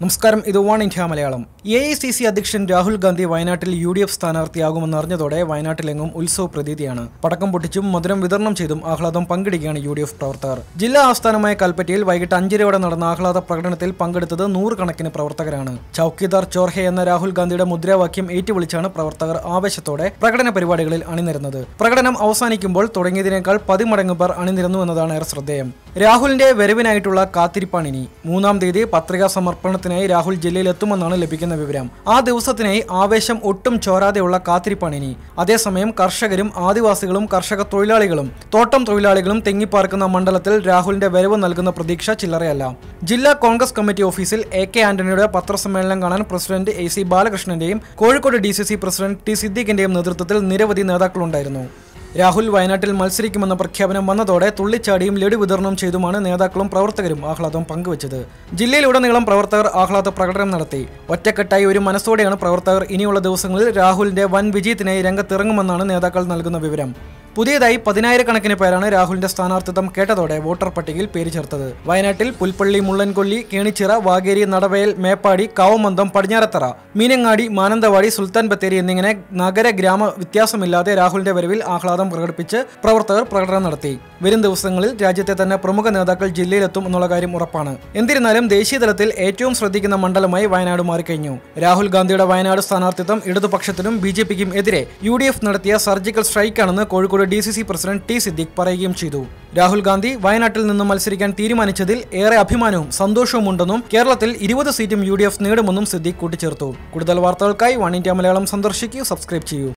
നമസ്കാരം ഇത് one India Malayalam. A I C C അധ്യക്ഷൻ രാഹുൽ ഗാന്ധി വയനാട്ടിൽ യു ഡി എഫ് സ്ഥാനാർത്ഥിയാകുമെന്ന് അറിഞ്ഞതോടെ വയനാട്ടിലെങ്ങും ഉത്സവ പ്രതീതിയാണ്. പടക്കം പൊട്ടിച്ചും മധുരം വിതരണം ചെയ്തും ആഹ്ലാദം പങ്കിടുകയാണ് യു ഡി എഫ് പ്രവർത്തകർ. ജില്ലാ ആസ്ഥാനമായ കൽപ്പറ്റയിൽ വൈകിട്ട് അഞ്ചരയോടെ നടന്ന ആഹ്ലാദ പ്രകടനത്തിൽ പങ്കെടുത്തത് നൂറുകണക്കിന് പ്രവർത്തകരാണ്. ചൌക്കിദാർ ചോർഹെ എന്ന രാഹുൽ ഗാന്ധിയുടെ മുദ്രാവാക്യം ഏറ്റുവിളിച്ചാണ് പ്രവർത്തകർ ആവേശത്തോടെ പ്രകടന പരിപാടികളിൽ അണിനിരുന്നത്. പ്രകടനം അവസാനിക്കുമ്പോൾ തുടങ്ങിയതിനേക്കാൾ പതിമടങ്ങ് പേർ അണിനിരുന്നു എന്നതാണ് ഏറെ ശ്രദ്ധേയം. രാഹുലിന്റെ വരവിനായിട്ടുള്ള കാത്തിരിപ്പാണ് ഇനി. മൂന്നാം തീയതി പത്രികാ സമർപ്പണത്തിനായി രാഹുൽ ജില്ലയിൽ എത്തുമെന്നാണ് ലഭിക്കുന്ന വിവരം. ആ ദിവസത്തിനായി ആവേശം ഒട്ടും ചോരാതെയുള്ള കാത്തിരിപ്പാണ് ഇനി. അതേസമയം കർഷകരും ആദിവാസികളും കർഷക തൊഴിലാളികളും തോട്ടം തൊഴിലാളികളും തെങ്ങിപ്പാർക്കുന്ന മണ്ഡലത്തിൽ രാഹുലിന്റെ വരവ് നൽകുന്ന പ്രതീക്ഷ ചില്ലറയല്ല. ജില്ലാ കോൺഗ്രസ് കമ്മിറ്റി ഓഫീസിൽ എ കെ ആന്റണിയുടെ പത്രസമ്മേളനം കാണാൻ president A C ബാലകൃഷ്ണന്റെയും Kozhikode D C C president T സിദ്ദീഖിന്റെയും നേതൃത്വത്തിൽ നിരവധി നേതാക്കളുണ്ടായിരുന്നു. രാഹുൽ വയനാട്ടിൽ മത്സരിക്കുമെന്ന പ്രഖ്യാപനം വന്നതോടെ തുള്ളിച്ചാടിയും ലഡു വിതരണം ചെയ്തുമാണ് നേതാക്കളും പ്രവർത്തകരും ആഹ്ലാദം പങ്കുവച്ചത്. ജില്ലയിലുടനീളം പ്രവർത്തകർ ആഹ്ലാദ പ്രകടനം നടത്തി. ഒറ്റക്കെട്ടായി ഒരു മനസ്സോടെയാണ് പ്രവർത്തകർ ഇനിയുള്ള ദിവസങ്ങളിൽ രാഹുലിന്റെ വൻ വിജയത്തിനായി രംഗത്തിറങ്ങുമെന്നാണ് നേതാക്കൾ നൽകുന്ന വിവരം. പുതിയതായി പതിനായിരക്കണക്കിന് പേരാണ് രാഹുലിന്റെ സ്ഥാനാർത്ഥിത്വം കേട്ടതോടെ വോട്ടർ പട്ടികയിൽ പേര് ചേർത്തത്. വയനാട്ടിൽ പുൽപ്പള്ളി മുള്ളൻകൊല്ലി കേണിച്ചിറ വാഗേരി നടവയൽ മേപ്പാടി കാവമന്തം പടിഞ്ഞാറത്തറ മീനങ്ങാടി മാനന്തവാടി സുൽത്താൻ ബത്തേരി എന്നിങ്ങനെ നഗര ഗ്രാമ വ്യത്യാസമില്ലാതെ രാഹുലിന്റെ വരവിൽ ആഹ്ലാദം പ്രകടിപ്പിച്ച് പ്രവർത്തകർ പ്രകടനം നടത്തി. വരും ദിവസങ്ങളിൽ രാജ്യത്തെ തന്നെ പ്രമുഖ നേതാക്കൾ ജില്ലയിലെത്തും എന്നുള്ള കാര്യം ഉറപ്പാണ്. എന്നിരുന്നാലും ദേശീയ തലത്തിൽ ഏറ്റവും ശ്രദ്ധിക്കുന്ന മണ്ഡലമായി വയനാട് മാറിക്കഴിഞ്ഞു. രാഹുൽ ഗാന്ധിയുടെ വയനാട് സ്ഥാനാർത്ഥിത്വം ഇടതുപക്ഷത്തിനും ബി എതിരെ യു നടത്തിയ surgical സ്ട്രൈക്കാണെന്ന് Kozhikode D C C president T Siddique പറയുകയും ചെയ്തു. രാഹുൽ ഗാന്ധി വയനാട്ടിൽ നിന്ന് മത്സരിക്കാൻ തീരുമാനിച്ചതിൽ ഏറെ അഭിമാനവും സന്തോഷവും ഉണ്ടെന്നും കേരളത്തിൽ ഇരുപത് സീറ്റും യു ഡി എഫ് നേടുമെന്നും സിദ്ദിഖ് കൂട്ടിച്ചേർത്തു. കൂടുതൽ വാർത്തകൾക്കായി വൺ ഇന്ത്യ മലയാളം സന്ദർശിക്കൂ സബ്സ്ക്രൈബ് ചെയ്യൂ.